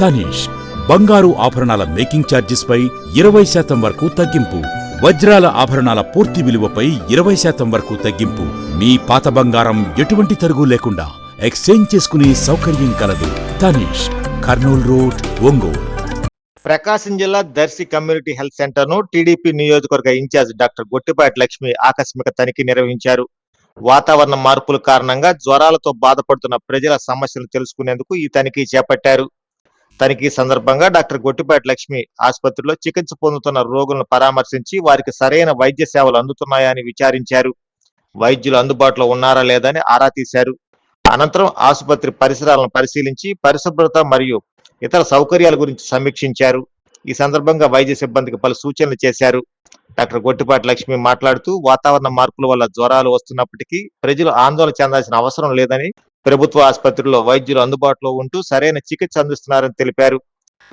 తనీష్ బంగారు ఆభరణాల మేకింగ్ ఛార్జెస్పై ఇరవై శాతం వరకు తగ్గింపు వజ్రాల ఆభరణాల పూర్తి విలువపై ఇరవై శాతం వరకు తగ్గింపు. మీ పాత బంగారం ఎటువంటి తరుగు లేకుండా ఎక్స్చేంజ్ చేసుకునే సౌకర్యం కలదు. తనీష్ కర్నూల్ రోడ్ ఒంగోలు. ప్రకాశం జిల్లా దర్శి కమ్యూనిటీ హెల్త్ సెంటర్ను టీడీపీ నియోజకవర్గ ఇన్ఛార్జ్ డాక్టర్ గొట్టిపాటి లక్ష్మి ఆకస్మిక తనిఖీ నిర్వహించారు. వాతావరణ మార్పుల కారణంగా జ్వరాలతో బాధపడుతున్న ప్రజల సమస్యలు తెలుసుకునేందుకు ఈ తనిఖీ చేపట్టారు. తనిఖీ సందర్భంగా డాక్టర్ గొట్టిపాటి లక్ష్మి ఆసుపత్రిలో చికిత్స పొందుతున్న రోగులను పరామర్శించి వారికి సరైన వైద్య సేవలు అందుతున్నాయా అని విచారించారు. వైద్యులు అందుబాటులో ఉన్నారా లేదని ఆరా తీశారు. అనంతరం ఆసుపత్రి పరిసరాలను పరిశీలించి పరిశుభ్రత మరియు ఇతర సౌకర్యాల గురించి సమీక్షించారు. ఈ సందర్భంగా వైద్య సిబ్బందికి పలు సూచనలు చేశారు. డాక్టర్ గొట్టిపాటి లక్ష్మి మాట్లాడుతూ వాతావరణ మార్పుల వల్ల జ్వరాలు వస్తున్నప్పటికీ ప్రజలు ఆందోళన చెందాల్సిన అవసరం లేదని ప్రభుత్వ ఆసుపత్రుల్లో వైద్యులు అందుబాటులో ఉంటూ సరైన చికిత్స అందిస్తున్నారని తెలిపారు.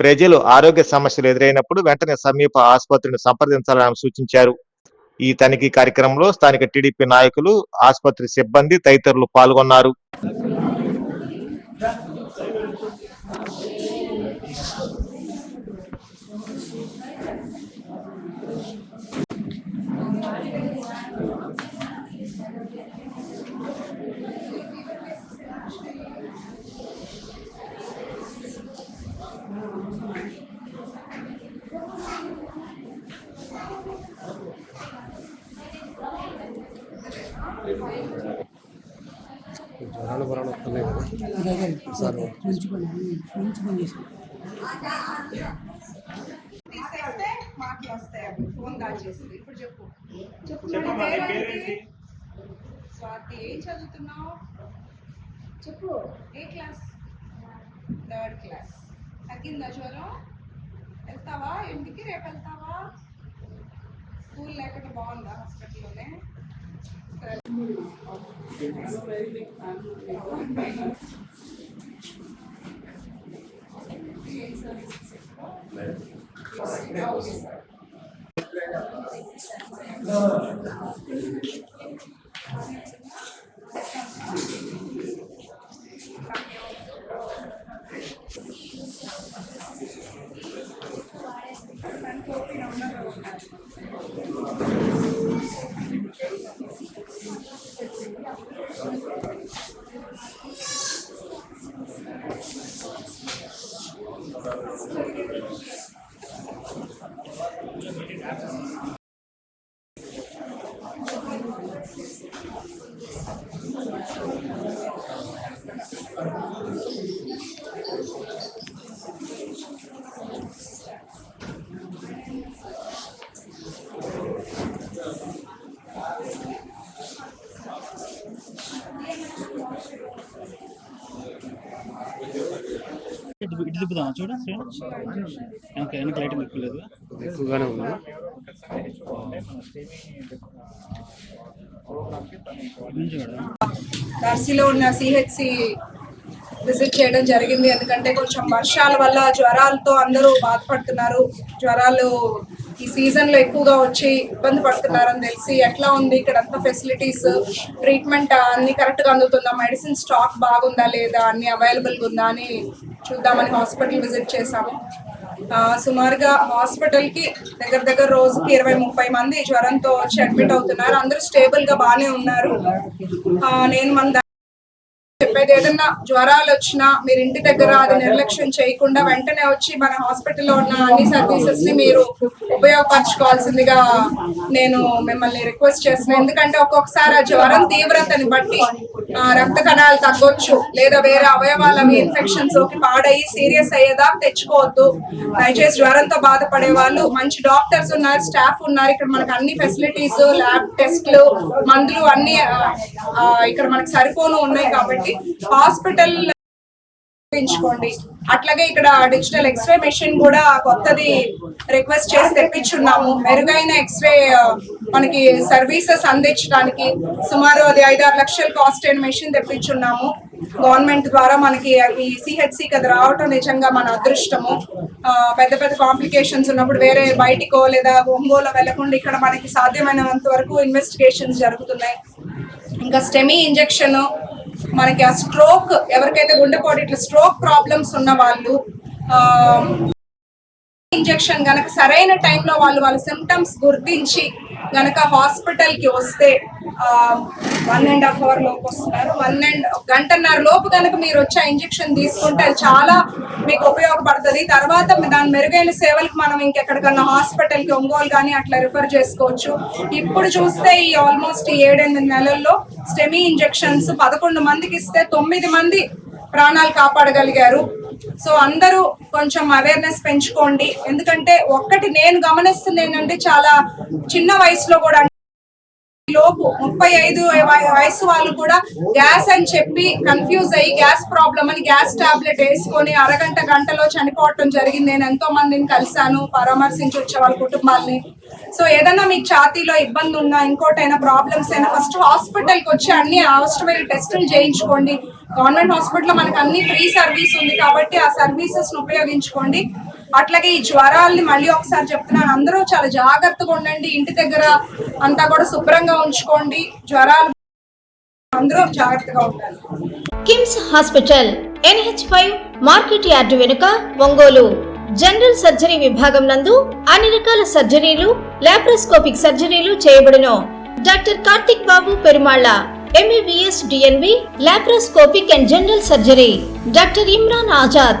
ప్రజలు ఆరోగ్య సమస్యలు ఎదురైనప్పుడు వెంటనే సమీప ఆసుపత్రిని సంప్రదించాలని సూచించారు. ఈ తనిఖీ కార్యక్రమంలో స్థానిక టీడీపీ నాయకులు ఆసుపత్రి సిబ్బంది తదితరులు పాల్గొన్నారు. జ్వరాలు బరాలు వస్తున్నాయి కదా. సార్ మంచి పని మంచి పని చేశాను వస్తాయి అవి ఫోన్ కాల్ చేసింది ఇప్పుడు చెప్పు చెప్పు స్వాతి ఏం చదువుతున్నావు చెప్పు ఏ క్లాస్ థర్డ్ క్లాస్ తగ్గిందా జ్వరం వెళ్తావా? ఇంటికి రేపు వెళ్తావా? స్కూల్ లేకుండా బాగుందా? హాస్పిటల్లోనే? సరే ఇటు తిప్పుదామా? చూడు వెనక వెనక లైటింగ్ ఎక్కువ లేదు ఎక్కువగానే ఉంది. దర్శిలో ఉన్న సిహెచ్సి విజిట్ చేయడం జరిగింది. ఎందుకంటే కొంచెం వర్షాల వల్ల జ్వరాలతో అందరూ బాధపడుతున్నారు. జ్వరాలు ఈ సీజన్లో ఎక్కువగా వచ్చి ఇబ్బంది పడుతున్నారని తెలిసి ఎట్లా ఉంది ఇక్కడ అంతా ఫెసిలిటీస్ ట్రీట్మెంట్ అన్ని కరెక్ట్గా అందుతుందా? మెడిసిన్ స్టాక్ బాగుందా లేదా? అన్ని అవైలబుల్గా ఉందా? అని చూద్దామని హాస్పిటల్ విజిట్ చేశాము. సుమారుగా హాస్పిటల్కి దగ్గర దగ్గర రోజుకి ఇరవై ముప్పై మంది జ్వరంతో వచ్చి అడ్మిట్ అవుతున్నారు. అందరూ స్టేబుల్గా బాగానే ఉన్నారు. ఆ, నేను మన చెప్పేది ఏదన్నా జ్వరాలు వచ్చినా మీరు ఇంటి దగ్గర అది నిర్లక్ష్యం చేయకుండా వెంటనే వచ్చి మన హాస్పిటల్లో ఉన్న అన్ని సర్వీసెస్ని మీరు ఉపయోగపరచుకోవాల్సిందిగా నేను మిమ్మల్ని రిక్వెస్ట్ చేస్తున్నాను ఎందుకంటే ఒక్కొక్కసారి ఆ జ్వరం తీవ్రతని బట్టి రక్త కణాలు తగ్గొచ్చు లేదా వేరే అవయవాల ఇన్ఫెక్షన్స్కి పాడయి సీరియస్ అయ్యేదా తెచ్చుకోవద్దు. దయచేసి జ్వరంతో బాధపడే వాళ్ళు మంచి డాక్టర్స్ ఉన్నారు స్టాఫ్ ఉన్నారు. ఇక్కడ మనకు అన్ని ఫెసిలిటీస్ ల్యాబ్ టెస్ట్లు మందులు అన్ని ఇక్కడ మనకు సరిపోను ఉన్నాయి కాబట్టి హాస్పిటల్ ఉపయోగించుకోండి అట్లాగే ఇక్కడ డిజిటల్ ఎక్స్రే మెషిన్ కూడా కొత్తది రిక్వెస్ట్ చేసి తెప్పించున్నాము. మెరుగైన ఎక్స్రే మనకి సర్వీసెస్ అందించడానికి సుమారు అది ఐదారు లక్షల కాస్ట్ అయిన మెషిన్ తెప్పించున్నాము. గవర్నమెంట్ ద్వారా మనకి ఈ సిహెచ్సికి అది రావటం నిజంగా మన అదృష్టము. పెద్ద పెద్ద కాంప్లికేషన్స్ ఉన్నప్పుడు వేరే బయటికో లేదా ఒంగోలో వెళ్ళకుండా ఇక్కడ మనకి సాధ్యమైనంత వరకు ఇన్వెస్టిగేషన్స్ జరుగుతున్నాయి. ఇంకా స్టెమీ ఇంజెక్షన్ మనకి ఆ స్ట్రోక్ ఎవరికైతే గుండెపోటు ఇట్లా స్ట్రోక్ ప్రాబ్లమ్స్ ఉన్న వాళ్ళు ఇంజెక్షన్ గనక సరైన టైంలో వాళ్ళు వాళ్ళ సిమ్టమ్స్ గుర్తించి గనక హాస్పిటల్కి వస్తే వన్ అండ్ హాఫ్ అవర్ లోపు వస్తున్నారు. వన్ అండ్ గంటన్నర లోపు కనుక మీరు వచ్చి ఇంజెక్షన్ తీసుకుంటే అది చాలా మీకు ఉపయోగపడుతుంది. తర్వాత దాని మెరుగైన సేవలకు మనం ఇంకెక్కడికన్నా హాస్పిటల్కి ఒంగోలు కానీ అట్లా రిఫర్ చేసుకోవచ్చు. ఇప్పుడు చూస్తే ఈ ఆల్మోస్ట్ ఈ ఏడెనిమిది నెలల్లో స్టెమీ ఇంజెక్షన్స్ పదకొండు మందికి ఇస్తే తొమ్మిది మంది ప్రాణాలు కాపాడగలిగారు. సో అందరూ కొంచెం అవేర్నెస్ పెంచుకోండి. ఎందుకంటే ఒక్కటి నేను గమనిస్తుంది ఏంటంటే చాలా చిన్న వయసులో కూడా లోపు ముప్పై ఐదు వయసు వాళ్ళు కూడా గ్యాస్ అని చెప్పి కన్ఫ్యూజ్ అయ్యి గ్యాస్ ప్రాబ్లం అని గ్యాస్ టాబ్లెట్ వేసుకొని అరగంట గంటలో చనిపోవటం జరిగింది. నేను ఎంతో మందిని కలిశాను పరామర్శించి వచ్చే వాళ్ళ కుటుంబాన్ని. సో ఏదైనా మీకు ఛాతీలో ఇబ్బంది ఉన్నా ఇంకోటైనా ప్రాబ్లమ్స్ అయినా ఫస్ట్ హాస్పిటల్కి వచ్చి అన్ని అవసరమైన టెస్టులు చేయించుకోండి. గవర్నమెంట్ హాస్పిటల్ మనకు అన్ని ఫ్రీ సర్వీస్ ఉంది కాబట్టి ఆ సర్వీసెస్ ఉపయోగించుకోండి. అట్లాగే ఈ జ్వరాల్ని మళ్ళీ ఒకసారి చెప్తున్నాను. అందరూ చాలా జాగ్రత్తగా ఉండండి. ఇంటి దగ్గర అంతా కూడా శుభ్రంగా ఉంచుకోండి. జ్వరాలు అందరూ జాగ్రత్తగా ఉండాలి. KIMS hospital NH five market yard వెనుక ఒంగోలు. జనరల్ సర్జరీ విభాగం నందు అన్ని రకాల సర్జరీలు లాప్రోస్కోపిక్ సర్జరీలు చేయబడును. Doctor Karthik Babu Perumalla MABS DNB laparoscopic and general surgery. Doctor Imran Azad